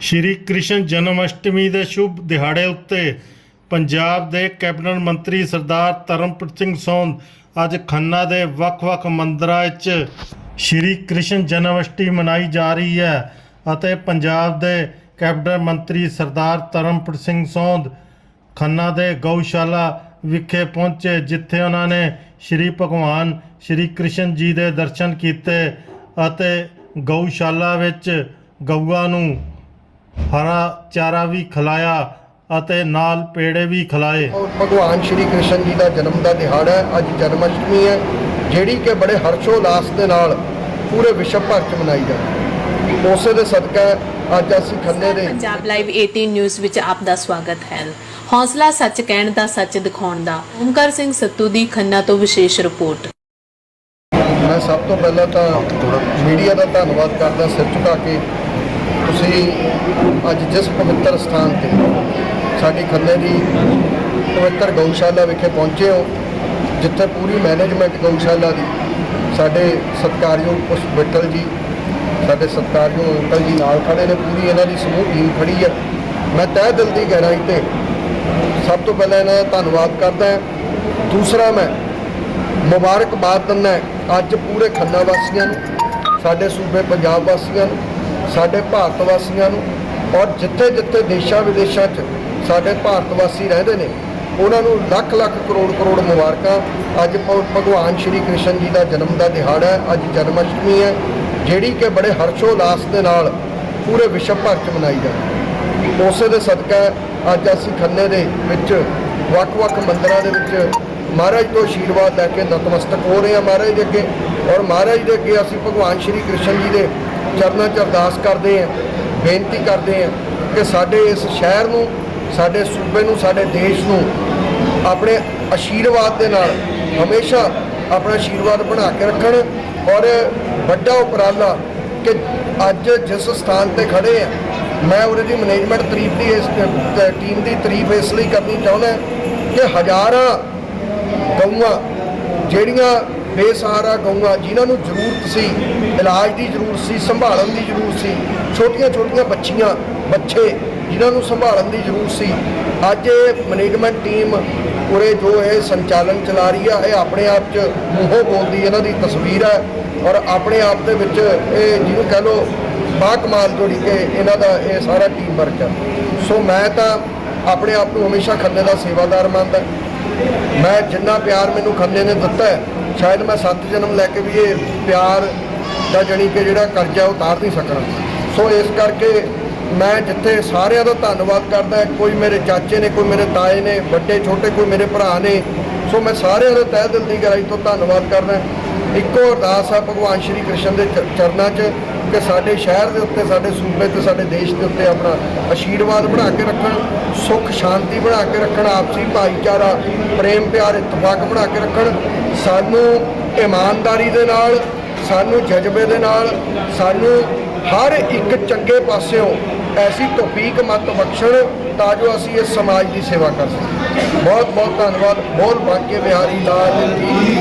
ਸ਼੍ਰੀ ਕ੍ਰਿਸ਼ਨ ਜਨਮ ਅਸ਼ਟਮੀ ਦੇ ਸ਼ੁਭ ਦਿਹਾੜੇ ਉੱਤੇ ਪੰਜਾਬ ਦੇ ਕੈਬਨਿਟ ਮੰਤਰੀ ਸਰਦਾਰ ਧਰਮਪ੍ਰੀਤ ਸਿੰਘ ਸੌਂਦ ਅੱਜ ਖੰਨਾ ਦੇ ਵੱਖ-ਵੱਖ ਮੰਦਰਾਂ ਵਿੱਚ ਸ਼੍ਰੀ ਕ੍ਰਿਸ਼ਨ ਜਨਮ ਅਸ਼ਟਮੀ ਮਨਾਈ ਜਾ ਰਹੀ ਹੈ ਅਤੇ ਪੰਜਾਬ ਦੇ ਕੈਬਨਿਟ ਮੰਤਰੀ ਸਰਦਾਰ ਧਰਮਪ੍ਰੀਤ ਸਿੰਘ ਸੌਂਦ ਖੰਨਾ ਦੇ ਗਊਸ਼ਾਲਾ ਵਿਖੇ ਪਹੁੰਚੇ, ਜਿੱਥੇ ਉਹਨਾਂ ਨੇ ਸ਼੍ਰੀ ਭਗਵਾਨ ਸ਼੍ਰੀ ਕ੍ਰਿਸ਼ਨ ਜੀ ਦੇ ਦਰਸ਼ਨ ਕੀਤੇ ਅਤੇ ਗਊਸ਼ਾਲਾ ਵਿੱਚ ਗਊਆਂ ਨੂੰ ਹਰਾ ਚਾਰਾ ਵੀ ਖਿਲਾਇਆ ਅਤੇ ਨਾਲ ਪੇੜੇ ਵੀ ਖਿਲਾਏ। ਔਰ ਭਗਵਾਨ ਸ਼੍ਰੀ ਕ੍ਰਿਸ਼ਨ ਜੀ ਦਾ ਜਨਮ ਦਾ ਦਿਹਾੜਾ ਹੈ ਅੱਜ ਜਨਮ ਅਸ਼ਟਮੀ ਹੈ ਜਿਹੜੀ ਕਿ ਬੜੇ ਹਰਸ਼ੋਲਾਸ ਦੇ ਨਾਲ ਪੂਰੇ ਵਿਸ਼ਵ ਭਰ 'ਚ ਮਨਾਈ ਜਾਂਦੀ ਹੈ। ਉਸੇ ਦੇ ਸਦਕਾ ਅੱਜ ਅਸੀਂ ਖੰਨੇ ਦੇ ਪੰਜਾਬ ਲਾਈਵ 18 ਨਿਊਜ਼ ਵਿੱਚ ਆਪ ਦਾ ਸਵਾਗਤ ਹੈ। ਹੌਸਲਾ ਸੱਚ ਕਹਿਣ ਦਾ ਸੱਚ ਦਿਖਾਉਣ ਦਾ। ਓਮਕਾਰ ਸਿੰਘ ਸੱਤੂ ਦੀ ਖੰਨਾ ਤੋਂ ਵਿਸ਼ੇਸ਼ ਰਿਪੋਰਟ। ਮੈਂ ਸਭ ਤੋਂ ਪਹਿਲਾਂ ਤਾਂ ਮੀਡੀਆ ਦਾ ਧੰਨਵਾਦ ਕਰਦਾ ਸਿਰ ਝੁਕਾ ਕੇ ਤੁਸੀਂ ਅੱਜ ਜਿਸ ਪਵਿੱਤਰ ਸਥਾਨ ਤੇ ਸਾਡੀ ਖੰਨੇ ਦੀ ਪਵਿੱਤਰ ਗਊਸ਼ਾਲਾ ਵਿਖੇ ਪਹੁੰਚੇ ਹੋ, ਜਿੱਥੇ ਪੂਰੀ ਮੈਨੇਜਮੈਂਟ ਗਊਸ਼ਾਲਾ ਦੀ ਸਾਡੇ ਸਤਿਕਾਰਯੋਗ ਪੁਸ਼ਪ ਬਿੱਟਲ ਜੀ, ਸਾਡੇ ਸਤਿਕਾਰਯੋਗ ਅੰਕਲ ਜੀ ਨਾਲ ਖੜੇ ਨੇ, ਪੂਰੀ ਇਹਨਾਂ ਦੀ ਸਮੂਹ ਟੀਮ ਖੜੀ ਹੈ ਮੈਂ ਤਹਿ ਦਿਲ ਦੀ ਗਹਿਰਾਈ ਤੇ ਸਭ ਤੋਂ ਪਹਿਲਾਂ ਇਹਨਾਂ ਦਾ ਧੰਨਵਾਦ ਕਰਦਾ ਦੂਸਰਾ ਮੈਂ ਮੁਬਾਰਕਬਾਦ ਦਿੰਦਾ ਅੱਜ ਪੂਰੇ ਖੰਨਾ ਵਾਸੀਆਂ ਨੂੰ, ਸਾਡੇ ਸੂਬੇ ਪੰਜਾਬ ਵਾਸੀਆਂ ਨੂੰ ਸਾਡੇ ਭਾਰਤ ਵਾਸੀਆਂ ਨੂੰ ਔਰ ਜਿੱਥੇ ਜਿੱਥੇ ਦੇਸ਼ਾਂ ਵਿਦੇਸ਼ਾਂ 'ਚ ਸਾਡੇ ਭਾਰਤ ਵਾਸੀ ਰਹਿੰਦੇ ਨੇ, ਉਹਨਾਂ ਨੂੰ ਲੱਖ ਲੱਖ ਕਰੋੜ ਕਰੋੜ ਮੁਬਾਰਕਾਂ। ਅੱਜ ਭ- ਭਗਵਾਨ ਸ਼੍ਰੀ ਕ੍ਰਿਸ਼ਨ ਜੀ ਦਾ ਜਨਮ ਦਾ ਦਿਹਾੜਾ ਹੈ, ਅੱਜ ਜਨਮ ਅਸ਼ਟਮੀ ਹੈ, ਜਿਹੜੀ ਕਿ ਬੜੇ ਹਰਸ਼ੋਲਾਸ ਦੇ ਨਾਲ ਪੂਰੇ ਵਿਸ਼ਵ ਭਰ 'ਚ ਮਨਾਈ ਜਾਂਦੀ ਉਸੇ ਦੇ ਸਦਕਾ ਅੱਜ ਅਸੀਂ ਖੰਨੇ ਦੇ ਵਿੱਚ ਵੱਖ-ਵੱਖ ਮੰਦਰਾਂ ਦੇ ਵਿੱਚ ਮਹਾਰਾਜ ਤੋਂ ਆਸ਼ੀਰਵਾਦ ਲੈ ਕੇ ਨਤਮਸਤਕ ਹੋ ਰਹੇ ਹਾਂ ਮਹਾਰਾਜ ਦੇ ਅੱਗੇ। ਔਰ ਮਹਾਰਾਜ ਦੇ ਅੱਗੇ ਅਸੀਂ ਭਗਵਾਨ ਸ਼੍ਰੀ ਕ੍ਰਿਸ਼ਨ ਜੀ ਦੇ ਚਰਨਾਂ 'ਚ ਅਰਦਾਸ ਕਰਦੇ ਹਾਂ, ਬੇਨਤੀ ਕਰਦੇ ਹਾਂ ਕਿ ਸਾਡੇ ਇਸ ਸ਼ਹਿਰ ਨੂੰ, ਸਾਡੇ ਸੂਬੇ ਨੂੰ, ਸਾਡੇ ਦੇਸ਼ ਨੂੰ ਆਪਣੇ ਆਸ਼ੀਰਵਾਦ ਦੇ ਨਾਲ ਹਮੇਸ਼ਾ ਆਪਣਾ ਆਸ਼ੀਰਵਾਦ ਬਣਾ ਕੇ ਰੱਖਣ ਔਰ ਵੱਡਾ ਉਪਰਾਲਾ ਕਿ ਅੱਜ ਜਿਸ ਸਥਾਨ ਤੇ ਖੜੇ ਆ ਮੈਂ ਉਹਦੀ ਦੀ ਮੈਨੇਜਮੈਂਟ ਤਾਰੀਫ ਦੀ ਇਸ ਟੀਮ ਦੀ ਤਾਰੀਫ ਇਸ ਲਈ ਕਰਨੀ ਚਾਹੁੰਦਾ ਕਿ ਹਜ਼ਾਰਾਂ ਗਊਆਂ ਜਿਹੜੀਆਂ ਬੇਸਹਾਰਾ ਗਊਆਂ ਜਿਨ੍ਹਾਂ ਨੂੰ ਜ਼ਰੂਰਤ ਸੀ, ਇਲਾਜ ਦੀ ਜ਼ਰੂਰਤ ਸੀ, ਸੰਭਾਲਣ ਦੀ ਜ਼ਰੂਰਤ ਸੀ, ਛੋਟੀਆਂ ਛੋਟੀਆਂ ਬੱਚੀਆਂ, ਬੱਚੇ, ਜਿਨ੍ਹਾਂ ਨੂੰ ਸੰਭਾਲਣ ਦੀ ਜ਼ਰੂਰਤ ਸੀ, ਅੱਜ ਇਹ ਮੈਨੇਜਮੈਂਟ ਟੀਮ ਉਰੇ ਜੋ ਇਹ ਸੰਚਾਲਨ ਚਲਾ ਰਹੀ ਆ, ਇਹ ਆਪਣੇ ਆਪ 'ਚ ਮੂੰਹੋਂ ਬੋਲਦੀ, ਇਹਨਾਂ ਦੀ ਤਸਵੀਰ ਹੈ, ਔਰ ਆਪਣੇ ਆਪ ਦੇ ਵਿੱਚ ਇਹ ਜਿਹਨੂੰ ਕਹ ਲੋ ਬਾ ਕਮਾਲ ਜੋੜੀ ਕੇ ਇਹਨਾਂ ਦਾ ਇਹ ਸਾਰਾ ਟੀਮ ਵਰਕ ਹੈ ਸੋ ਮੈਂ ਤਾਂ ਆਪਣੇ ਆਪ ਨੂੰ ਹਮੇਸ਼ਾ ਖੰਨੇ ਦਾ ਸੇਵਾਦਾਰ ਮੰਨਦਾ। ਮੈਂ ਜਿੰਨਾ ਪਿਆਰ ਮੈਨੂੰ ਖੰਨੇ ਨੇ ਦਿੱਤਾ ਹੈ ਸ਼ਾਇਦ ਮੈਂ ਸੱਤ ਜਨਮ ਲੈ ਕੇ ਵੀ ਇਹ ਪਿਆਰ ਦਾ ਜਣੀ ਕਿ ਜਿਹੜਾ ਕਰਜ਼ਾ ਉਤਾਰ ਨਹੀਂ ਸਕਣਾ। ਸੋ ਇਸ ਕਰਕੇ ਮੈਂ ਜਿੱਥੇ ਸਾਰਿਆਂ ਦਾ ਧੰਨਵਾਦ ਕਰਦਾ, ਕੋਈ ਮੇਰੇ ਚਾਚੇ ਨੇ, ਕੋਈ ਮੇਰੇ ਤਾਏ ਨੇ, ਵੱਡੇ, ਛੋਟੇ, ਕੋਈ ਮੇਰੇ ਭਰਾ ਨੇ, ਸੋ ਮੈਂ ਸਾਰਿਆਂ ਦਾ ਤਹਿ ਦਿਲ ਦੀ ਗਹਿਰਾਈ ਤੋਂ ਧੰਨਵਾਦ ਕਰਦਾ। ਇੱਕੋ ਅਰਦਾਸ ਆ ਭਗਵਾਨ ਸ਼੍ਰੀ ਕ੍ਰਿਸ਼ਨ ਦੇ ਚ- ਚਰਨਾਂ 'ਚ ਕਿ ਸਾਡੇ ਸ਼ਹਿਰ ਦੇ ਉੱਤੇ, ਸਾਡੇ ਸੂਬੇ ਤੇ, ਸਾਡੇ ਦੇਸ਼ ਦੇ ਉੱਤੇ ਆਪਣਾ ਆਸ਼ੀਰਵਾਦ ਬਣਾ ਕੇ ਰੱਖਣ, ਸੁੱਖ, ਸ਼ਾਂਤੀ ਬਣਾ ਕੇ ਰੱਖਣ, ਆਪਸੀ ਭਾਈਚਾਰਾ, ਪ੍ਰੇਮ, ਪਿਆਰ, ਇਤਫਾਕ ਬਣਾ ਕੇ ਰੱਖਣ। ਸਾਨੂੰ ਇਮਾਨਦਾਰੀ ਦੇ ਨਾਲ, ਸਾਨੂੰ ਜਜ਼ਬੇ ਦੇ ਨਾਲ, ਸਾਨੂੰ ਹਰ ਇੱਕ ਚੰਗੇ ਪਾਸਿਓਂ ਐਸੀ ਤੌਫੀਕ ਮਤ ਬਖਸ਼ਣ ਤਾਂ ਜੋ ਅਸੀਂ ਇਸ ਸਮਾਜ ਦੀ ਸੇਵਾ ਕਰ ਸਕੀਏ। ਬਹੁਤ ਬਹੁਤ ਧੰਨਵਾਦ। ਬੋਲ ਬਾਂਕੇ ਬਿਹਾਰੀ ਲਾਲ ਕੀ